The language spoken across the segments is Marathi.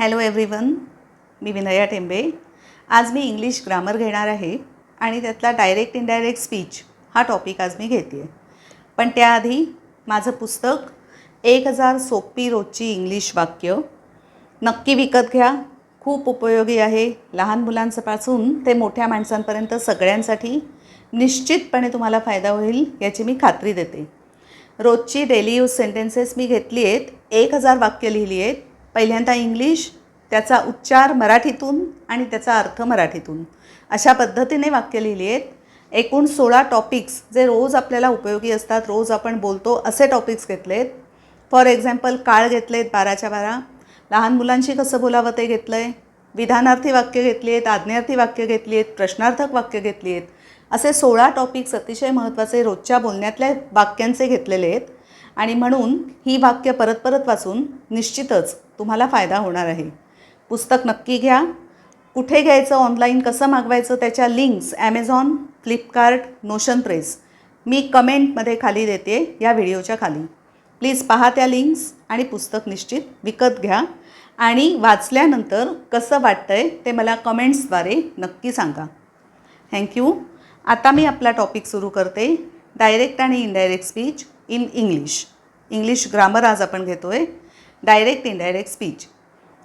हॅलो एव्हरीवन मी विनया टेंबे. आज मी इंग्लिश ग्रामर घेणार आहे आणि त्यातला डायरेक्ट इनडायरेक्ट स्पीच हा टॉपिक आज मी घेते आहे पण त्याआधी माझं पुस्तक एक हजार सोपी रोजची इंग्लिश वाक्य. नक्की विकत घ्या. खूप उपयोगी आहे. लहान मुलांपासून ते मोठ्या माणसांपर्यंत सगळ्यांसाठी निश्चितपणे तुम्हाला फायदा होईल याची मी खात्री देते. रोजची डेली यूज सेंटेन्सेस मी घेतली आहेत. एक हजार वाक्य लिहिली आहेत. पहिल्यांदा इंग्लिश त्याचा उच्चार मराठीतून आणि त्याचा अर्थ मराठीतून. अशा पद्धतीने वाक्य लिहिली आहेत एकूण सोळा टॉपिक्स जे रोज आपल्याला उपयोगी असतात रोज आपण बोलतो असे टॉपिक्स घेतले आहेत फॉर एक्झाम्पल काळ घेतले आहेत बाराच्या बारा. लहान मुलांशी कसं बोलावं ते घेतलं आहे विधानार्थी वाक्य घेतली आहेत आज्ञार्थी वाक्य घेतली आहेत प्रश्नार्थक वाक्य घेतली आहेत असे सोळा टॉपिक्स अतिशय महत्त्वाचे रोजच्या बोलण्यातल्या वाक्यांचे घेतलेले आहेत. आणि म्हणून ही वाक्य परत परत वाचून निश्चितच तुम्हाला फायदा होणार आहे. पुस्तक नक्की घ्या. कुठे घ्यायचं ऑनलाईन कसं मागवायचं त्याच्या links Amazon Flipkart Notion Press मी कमेंटमध्ये खाली देते या व्हिडिओच्या खाली. प्लीज पहा त्या लिंक्स आणि पुस्तक निश्चित विकत घ्या. आणि वाचल्यानंतर कसं वाटतं आहे ते मला कमेंट्सद्वारे नक्की सांगा. थँक्यू आता मी आपला टॉपिक सुरू करते. डायरेक्ट आणि indirect speech in English. English grammar आज आपण घेतो आहे डायरेक्ट इनडायरेक्ट स्पीच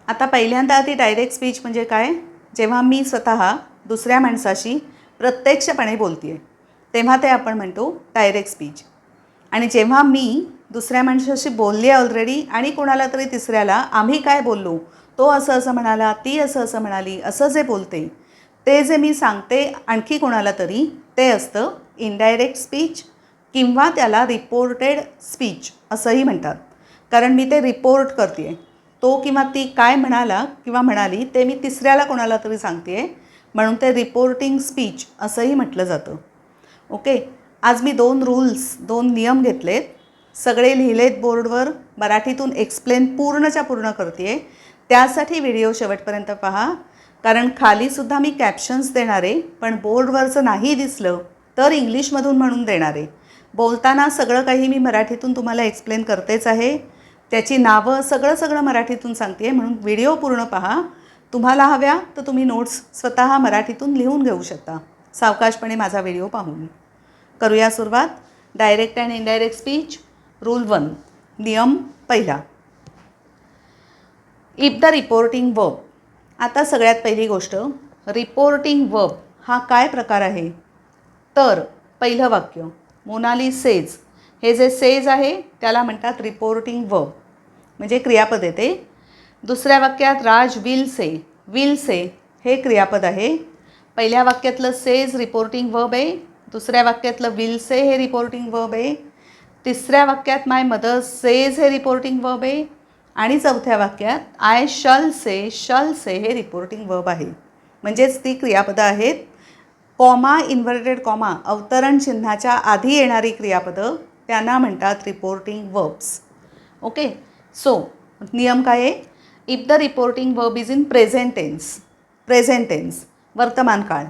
आता पहिल्यांदा आधी डायरेक्ट स्पीच म्हणजे काय? जेव्हा मी स्वतः दुसऱ्या माणसाशी प्रत्यक्षपणे बोलते आहे तेव्हा ते आपण म्हणतो डायरेक्ट स्पीच आणि जेव्हा मी दुसऱ्या माणसाशी बोलली आहे ऑलरेडी आणि कोणाला तरी तिसऱ्याला आम्ही काय बोललो? तो असं असं म्हणाला ती असं असं म्हणाली असं जे बोलते ते जे मी सांगते आणखी कोणाला तरी ते असतं इनडायरेक्ट स्पीच किंवा त्याला रिपोर्टेड स्पीच असंही म्हणतात. कारण मी ते रिपोर्ट करते आहे तो किंवा ती काय म्हणाला किंवा म्हणाली ते मी तिसऱ्याला कोणाला तरी सांगते आहे म्हणून ते रिपोर्टिंग स्पीच असंही म्हटलं जातं. ओके? आज मी दोन रूल्स दोन नियम घेतलेत. सगळे लिहिलेत बोर्डवर. मराठीतून एक्सप्लेन पूर्णच्या पूर्ण करते आहे त्यासाठी व्हिडिओ शेवटपर्यंत पहा. कारण खालीसुद्धा मी कॅप्शन्स देणार आहे पण बोर्डवरचं नाही दिसलं तर इंग्लिशमधून म्हणून देणारे. आहे बोलताना सगळं काही मी मराठीतून तुम्हाला एक्सप्लेन करतेच आहे. त्याची नावं सगळं सगळं मराठीतून सांगते म्हणून व्हिडिओ पूर्ण पहा. तुम्हाला हव्या तर तुम्ही नोट्स स्वतः मराठीतून लिहून घेऊ शकता. सावकाशपणे माझा व्हिडिओ पाहून. करूया सुरुवात. Direct and indirect speech rule one नियम पहिला. इफ द रिपोर्टिंग वर्ब आता सगळ्यात पहिली गोष्ट. रिपोर्टिंग वर्ब हा काय प्रकार आहे? तर पहिलं वाक्य. मोनाली सेज हे जे सेज आहे त्याला म्हणतात रिपोर्टिंग वर्ब म्हणजे क्रियापद येते. दुसऱ्या वाक्यात राज विल से. विल से हे क्रियापद आहे. पहिल्या वाक्यातलं सेज रिपोर्टिंग वर्ब आहे दुसऱ्या वाक्यातलं विल से हे रिपोर्टिंग वर्ब आहे तिसऱ्या वाक्यात माय मदर सेज हे रिपोर्टिंग वर्ब आहे आणि चौथ्या वाक्यात आय शल से शल से हे रिपोर्टिंग वर्ब आहे. म्हणजेच ती क्रियापदं आहेत. कॉमा इन्व्हर्टेड कॉमा अवतरण चिन्हाच्या आधी येणारी क्रियापदं त्यांना म्हणतात रिपोर्टिंग वर्ब्स ओके सो नियम काय आहे? If the reporting verb is in present tense present tense वर्तमान काळ.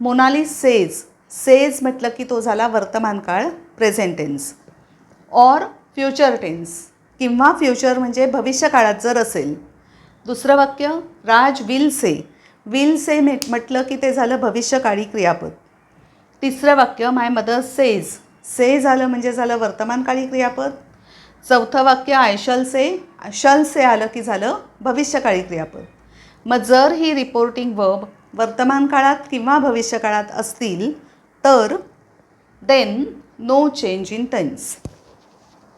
मोनाली सेज सेज म्हटलं की तो झाला वर्तमान काळ present tense or future tense किंवा फ्युचर म्हणजे भविष्य काळात जर असेल. दुसरं वाक्य राज विल से विल से म्हटलं की ते झालं भविष्यकाळी क्रियापद. तिसरं वाक्य माय मदर सेज से झालं म्हणजे झालं वर्तमानकाळी क्रियापद. चौथं वाक्य आय शल से शल से आलं की झालं भविष्यकाळी क्रियापद. मग जर ही रिपोर्टिंग वर्ब वर्तमान काळात किंवा भविष्यकाळात असतील तर then no change in tense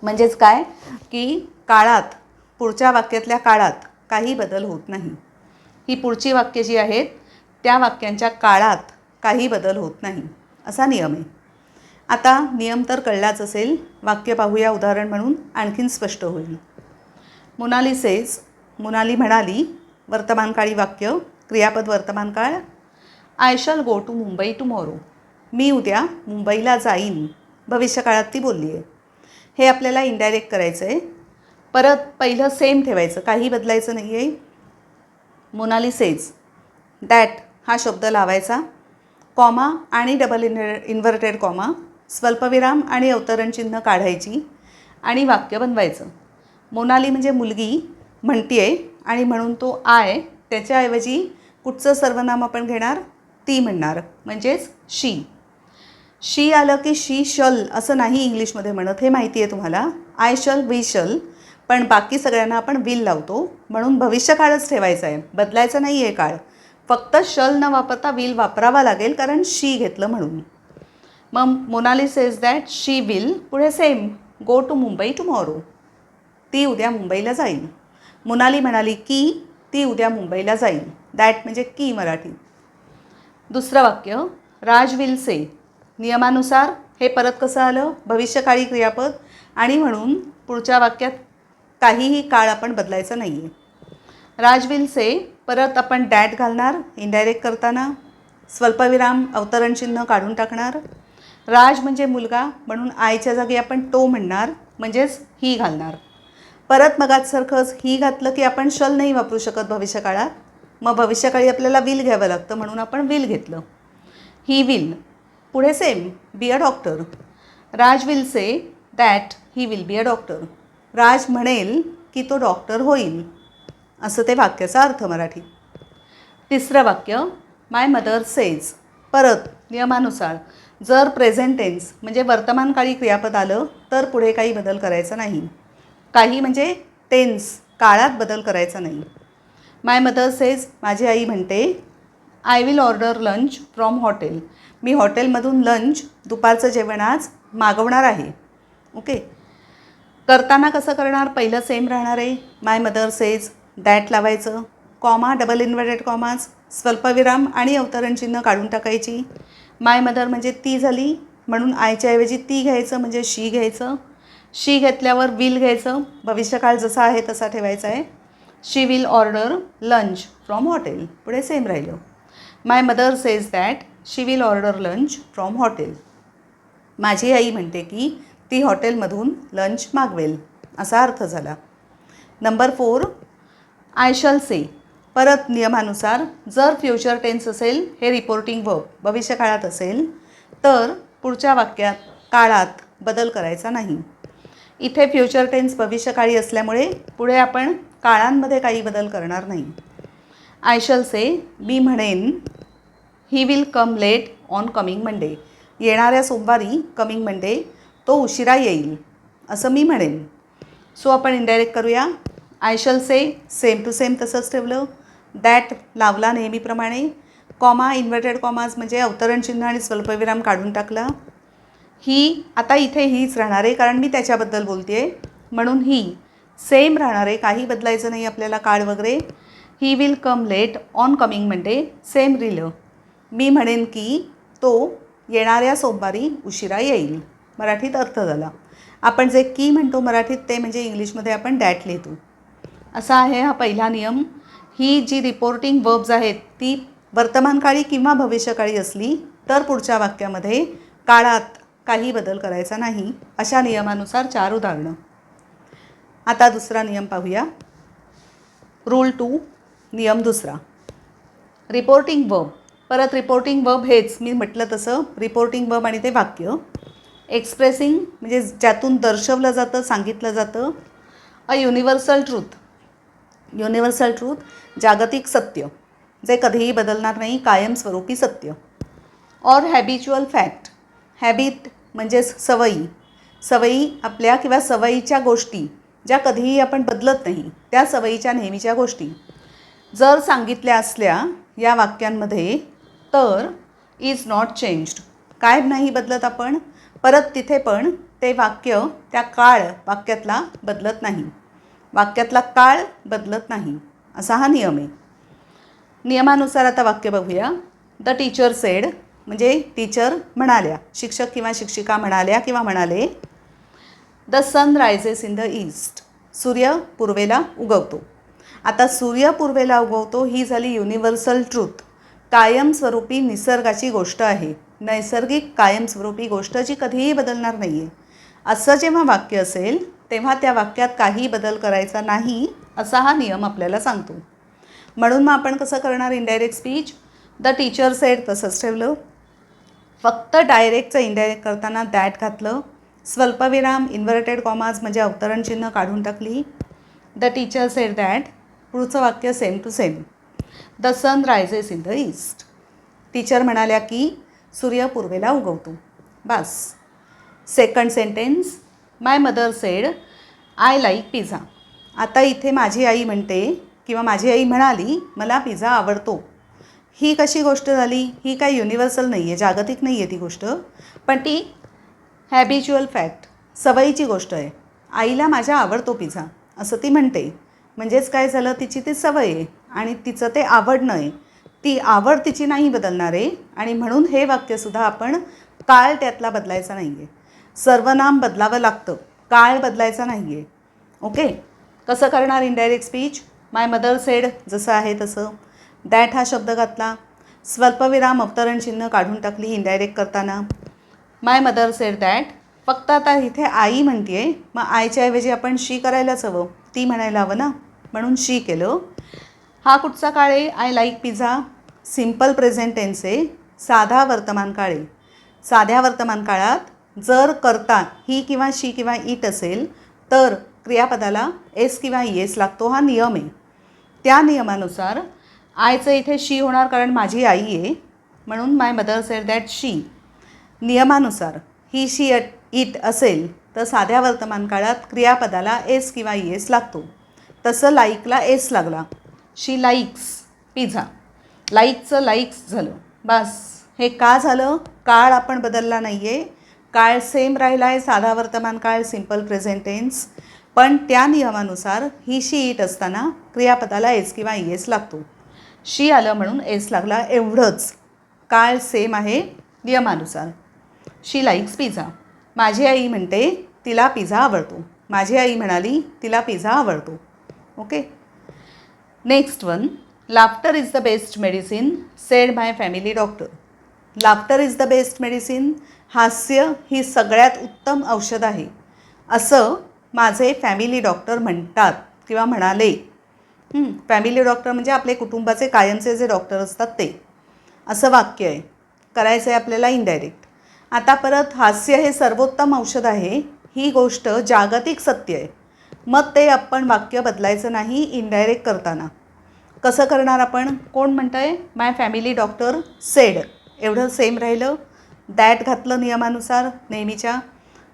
म्हणजेच काय? की काळात पुढच्या वाक्यातल्या काळात काही बदल होत नाही. ही पुढची वाक्य जी आहेत त्या वाक्यांच्या काळात काही बदल होत नाही. असा नियम आहे. आता नियम तर कळलाच असेल वाक्य पाहूया उदाहरण म्हणून आणखीन स्पष्ट होईल. मोनाली सेज मोनाली म्हणाली वर्तमानकाळी वाक्य क्रियापद वर्तमान काळ I shall go to Mumbai tomorrow. मी उद्या मुंबईला जाईन. भविष्यकाळात ती बोलली आहे हे आपल्याला इनडायरेक्ट करायचं आहे परत पहिलं सेम ठेवायचं. काही बदलायचं नाही आहे मोनाली सेज दॅट हा शब्द लावायचा. कॉमा आणि डबल इन इन्व्हर्टेड कॉमा स्वल्पविराम आणि अवतरण चिन्ह काढायची आणि वाक्य बनवायचं. मोनाली म्हणजे मुलगी म्हणतीये आणि म्हणून तो आय त्याच्याऐवजी कुठचं सर्वनाम आपण घेणार? ती म्हणणार. म्हणजेच शी. शी आलं की शी शल असं नाही इंग्लिशमध्ये म्हणत. हे माहिती आहे तुम्हाला? I shall we shall. पण बाकी सगळ्यांना आपण विल लावतो. म्हणून भविष्यकाळच ठेवायचा आहे. बदलायचा नाही आहे काळ. फक्त शल न वापरता विल वापरावा लागेल कारण शी घेतलं म्हणून. मग Monali says that she will पुढे same go to Mumbai tomorrow ती उद्या मुंबईला जाईल. मोनाली म्हणाली की ती उद्या मुंबईला जाईल. दॅट म्हणजे की मराठी. दुसरं वाक्य. राज विल से नियमानुसार हे परत कसं आलं? भविष्यकाळी क्रियापद. आणि म्हणून पुढच्या वाक्यात काहीही काळ आपण बदलायचा नाही आहे राजविलसे परत आपण डॅट घालणार इनडायरेक्ट करताना. स्वल्पविराम अवतरण चिन्ह काढून टाकणार. राज म्हणजे मुलगा म्हणून आयच्या जागी आपण तो म्हणणार म्हणजेच ही घालणार. परत मगातसारखंच ही घातलं की आपण शल नाही वापरू शकत भविष्यकाळात मग भविष्यकाळी आपल्याला विल घ्यावं लागतं म्हणून आपण विल घेतलं. ही विल पुढे same be a doctor Raj will say that he will be a doctor Raj म्हणेल की तो डॉक्टर होईल असं ते वाक्याचा अर्थ मराठी. तिसरं वाक्य माय मदर सेज परत नियमानुसार जर प्रेझेंट टेन्स म्हणजे वर्तमानकाळी क्रियापद आलं तर पुढे काही बदल करायचा नाही. काही म्हणजे टेन्स काळात बदल करायचा नाही. माय मदर सेज माझी आई म्हणते I will order lunch from hotel मी हॉटेलमधून लंच दुपारचं जेवण आज मागवणार आहे. ओके करताना कसं करणार? पहिलं सेम राहणार आहे. माय मदर सेज दॅट लावायचं. कॉमा डबल इन्व्हर्टेड कॉमाज स्वल्पविराम आणि अवतरण चिन्ह काढून टाकायची. माय मदर म्हणजे ती झाली. म्हणून आयच्या ऐवजी ती घ्यायचं म्हणजे शी घ्यायचं. शी घेतल्यावर विल घ्यायचं. भविष्यकाळ जसा आहे तसा ठेवायचा आहे. She will order lunch from hotel पुढे सेम राहिलं. My mother says that she will order lunch from hotel माझी आई म्हणते की ती हॉटेलमधून लंच मागवेल असा अर्थ झाला. Number four I shall say परत नियमानुसार जर फ्युचर टेन्स असेल हे रिपोर्टिंग वर्ब भविष्यकाळात असेल तर पुढच्या वाक्यात काळात बदल करायचा नाही. इथे फ्युचर टेन्स भविष्यकाळी असल्यामुळे पुढे आपण काळांमध्ये काही बदल करणार नाही. आय शल से मी म्हणेन he will come late on coming Monday येणाऱ्या सोमवारी कमिंग मंडे तो उशिरा येईल असं मी म्हणेन. सो आपण इनडायरेक्ट करूया. I shall say same to same तसंच ठेवलं. दॅट लावला नेहमीप्रमाणे. कॉमा इन्व्हर्टेड कॉमाज म्हणजे अवतरण चिन्ह आणि स्वल्पविराम काढून टाकला. ही आता इथे हीच राहणार आहे कारण मी त्याच्याबद्दल बोलते आहे म्हणून ही सेम राहणार आहे. काही बदलायचं नाही आपल्याला काळ वगैरे. He will come late on coming म्हणजे सेम रिलं मी म्हणेन की तो येणाऱ्या सोमवारी उशिरा येईल. मराठीत अर्थ झाला. आपण जे की म्हणतो मराठीत ते म्हणजे इंग्लिशमध्ये आपण डॅट लिहितो. असा आहे हा पहिला नियम. ही जी रिपोर्टिंग वर्ब्स आहेत ती वर्तमानकाळी किंवा भविष्यकाळी असली तर पुढच्या वाक्यामध्ये काळात काही बदल करायचा नाही अशा नियमानुसार चार उदाहरणं. आता दुसरा नियम पाहूया. रूल टू नियम दुसरा. रिपोर्टिंग वर्ब परत रिपोर्टिंग वर्ब हेच. मी म्हटलं तसं रिपोर्टिंग वर्ब आणि ते वाक्य. एक्सप्रेसिंग म्हणजे ज्यातून दर्शवलं जातं सांगितलं जातं a universal truth universal truth जागतिक सत्य जे कधीही बदलणार नाही कायमस्वरूपी सत्य. ऑर हॅबिच्युअल फॅक्ट हॅबिट म्हणजेच सवयी. सवयी आपल्या किंवा सवयीच्या गोष्टी ज्या कधीही आपण बदलत नाही त्या सवयीच्या नेहमीच्या गोष्टी. जर सांगितल्या असल्या या वाक्यांमध्ये तर इज नॉट चेंज्ड काय नाही बदलत आपण? परत तिथे पण ते वाक्य त्या काळ वाक्यातला बदलत नाही. वाक्यातला काळ बदलत नाही. असा हा नियम आहे. नियमानुसार आता वाक्य बघूया. द टीचर सेड म्हणजे टीचर म्हणाल्या. शिक्षक किंवा शिक्षिका म्हणाल्या किंवा म्हणाले the sun rises in the east सूर्य पूर्वेला उगवतो. आता सूर्य पूर्वेला उगवतो ही झाली युनिव्हर्सल ट्रूथ कायमस्वरूपी निसर्गाची गोष्ट आहे. नैसर्गिक कायमस्वरूपी गोष्ट जी कधीही बदलणार नाही आहे असं जेव्हा वाक्य असेल तेव्हा त्या वाक्यात काही बदल करायचा नाही असा हा नियम आपल्याला सांगतो. म्हणून मग आपण कसं करणार indirect speech the teacher said तसंच ठेवलं. फक्त डायरेक्टचं इनडायरेक्ट करताना दॅट घातलं. स्वल्पविराम इन्व्हर्टेड कॉमाज म्हणजे अवतरण चिन्ह काढून टाकली. द टीचर सेड दॅट पुढचं वाक्य same to same the sun rises in the east teacher म्हणाल्या की सूर्य पूर्वेला उगवतो. बस. Second sentence my mother said I like pizza आता इथे माझी आई म्हणते किंवा माझी आई म्हणाली मला पिझ्झा आवडतो. ही कशी गोष्ट झाली? ही काय युनिव्हर्सल नाही आहे जागतिक नाही आहे ती गोष्ट. पण ती हॅबिच्युअल फॅक्ट सवयीची गोष्ट आहे. आईला माझ्या आवडतो पिझ्झा असं ती म्हणते. म्हणजेच काय झालं? तिची ती सवय आहे आणि तिचं ते आवडणं आहे. ती आवड तिची नाही बदलणार आहे आणि म्हणून हे वाक्यसुद्धा आपण काळ त्यातला बदलायचा नाही आहे सर्वनाम बदलावं लागतं काळ बदलायचा नाही आहे ओके? कसं करणार indirect speech my mother said जसं आहे तसं. दॅट हा शब्द घातला. स्वल्पविराम अवतरण चिन्ह काढून टाकली इनडायरेक्ट करताना. माय मदर सेड दॅट फक्त आता इथे आई म्हणते मग आईच्या ऐवजी आपण शी करायलाच हवं. ती म्हणायला हवं ना? म्हणून शी केलं. हा कुठचा काळ आहे? I like pizza simple present tense आहे साधा वर्तमान काळ. आहे साध्या वर्तमान काळात जर करता ही किंवा शी किंवा इट असेल तर क्रियापदाला एस किंवा एस लागतो हा नियम आहे. त्या नियमानुसार आयचं इथे शी होणार कारण माझी आई आहे म्हणून my mother said that she नियमानुसार ही शी इट असेल तर साध्या वर्तमान काळात क्रियापदाला एस किंवा एस लागतो. तसं लाईकला एस लागला. She likes pizza. लाईकचं लाईक्स झालं. बस. हे का झालं? काळ आपण बदलला नाही आहे काळ सेम राहिला आहे साधा वर्तमान काळ सिंपल प्रेझेंटेन्स पण त्या नियमानुसार ही शी इट असताना क्रियापदाला एस किंवा एस लागतो. शी आलं म्हणून एस लागला एवढंच. काळ सेम आहे नियमानुसार. She likes pizza. माझी आई म्हणते तिला पिझ्झा आवडतो. माझी आई म्हणाली तिला पिझ्झा आवडतो. Okay. Next one. Laughter is the best medicine said my family doctor laughter is the best medicine हास्य ही सगळ्यात उत्तम औषध आहे. असं माझे फॅमिली डॉक्टर म्हणतात किंवा म्हणाले. फॅमिली डॉक्टर म्हणजे आपले कुटुंबाचे कायमचे जे डॉक्टर असतात ते. असं वाक्य आहे. करायचं आहे आपल्याला इनडायरेक्ट आता परत हास्य हे सर्वोत्तम औषध आहे. ही गोष्ट जागतिक सत्य आहे. मग ते आपण वाक्य बदलायचं नाही इनडायरेक्ट करताना. कसं करणार आपण? कोण म्हणतं आहे माय फॅमिली डॉक्टर सेड एवढं सेम राहिलं. दॅट घातलं नियमानुसार नेहमीच्या.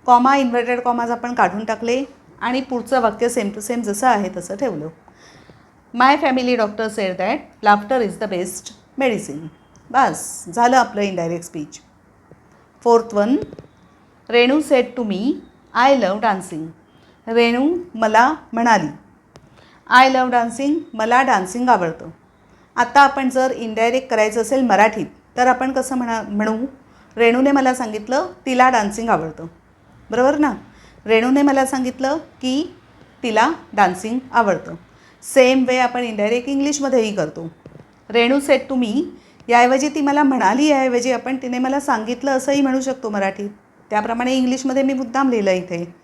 कॉमा इन्व्हर्टेड कॉमाज आपण काढून टाकले. आणि पुढचं वाक्य सेम टू सेम जसं आहे तसं ठेवलं. My family doctor said that laughter is the best medicine बस झालं आपलं indirect speech fourth one Renu said to me I love dancing Renu मला म्हणाली आय लव डान्सिंग मला डान्सिंग आवडतं. आता आपण जर इनडायरेक्ट करायचं असेल मराठीत तर आपण कसं म्हणा म्हणू? रेणूने मला सांगितलं तिला डान्सिंग आवडतं. बरोबर ना? रेणूने मला सांगितलं की तिला डान्सिंग आवडतं. सेम वे आपण इनडायरेक्ट इंग्लिशमध्येही करतो. रेणू सेट तुम्ही याऐवजी ती मला म्हणाली याऐवजी आपण तिने मला सांगितलं असंही म्हणू शकतो मराठीत. त्याप्रमाणे इंग्लिशमध्ये मी मुद्दाम लिहिलं इथे.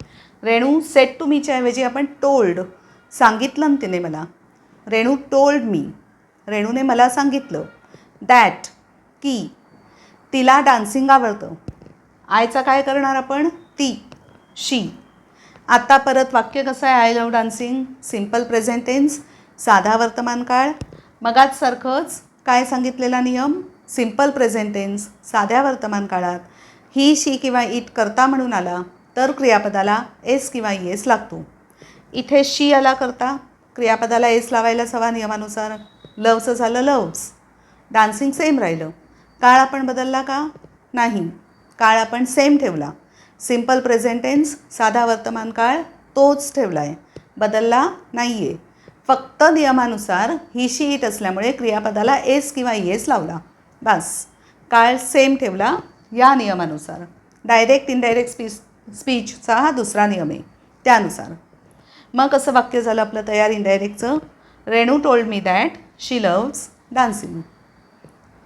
रेणू सेट टू मीच्या ऐवजी आपण टोल्ड सांगितलं ना तिने मला. रेणू टोल्ड मी रेणूने मला सांगितलं दॅट की तिला डान्सिंग आवडतं. आयचा काय करणार आपण? ती शी आता परत वाक्य कसं आहे? I love dancing simple present tense साधा वर्तमान काळ. मगाच सारखंच काय सांगितलेला नियम? सिंपल प्रेझेंटेन्स साध्या वर्तमान काळात. ही शी किंवा इट करता म्हणून आला तर क्रियापदाला एस किंवा एस लागतो. इथे शी आला करता. क्रियापदाला एस लावायलाच हवा नियमानुसार. लवचं झालं लव्स. डान्सिंग सेम राहिलं. काळ आपण बदलला का? नाही. काळ आपण सेम ठेवला. सिंपल प्रेझेंटेन्स साधा वर्तमान काळ तोच ठेवला आहे बदलला नाही आहे फक्त नियमानुसार ही शी इट असल्यामुळे क्रियापदाला एस किंवा एस लावला. बस. काळ सेम ठेवला या नियमानुसार. डायरेक्ट इनडायरेक्ट स्पीच स्पीचचा हा दुसरा नियम आहे. त्यानुसार. मग कसं वाक्य झालं आपलं तयार इनडायरेक्टचं Renu told me that she loves dancing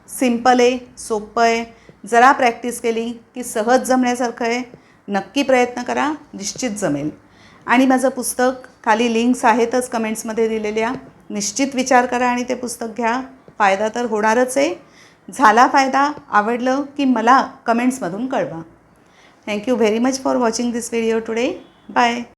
simple आहे सोपं आहे. जरा प्रॅक्टिस केली की सहज जमण्यासारखं आहे. नक्की प्रयत्न करा निश्चित जमेल. आणि माझं पुस्तक खाली लिंक्स आहेतच कमेंट्समध्ये दिलेल्या. निश्चित विचार करा आणि ते पुस्तक घ्या. फायदा तर होणारच आहे. झाला फायदा आवडलं की मला कमेंट्समधून कळवा. Thank you very much for watching this video today bye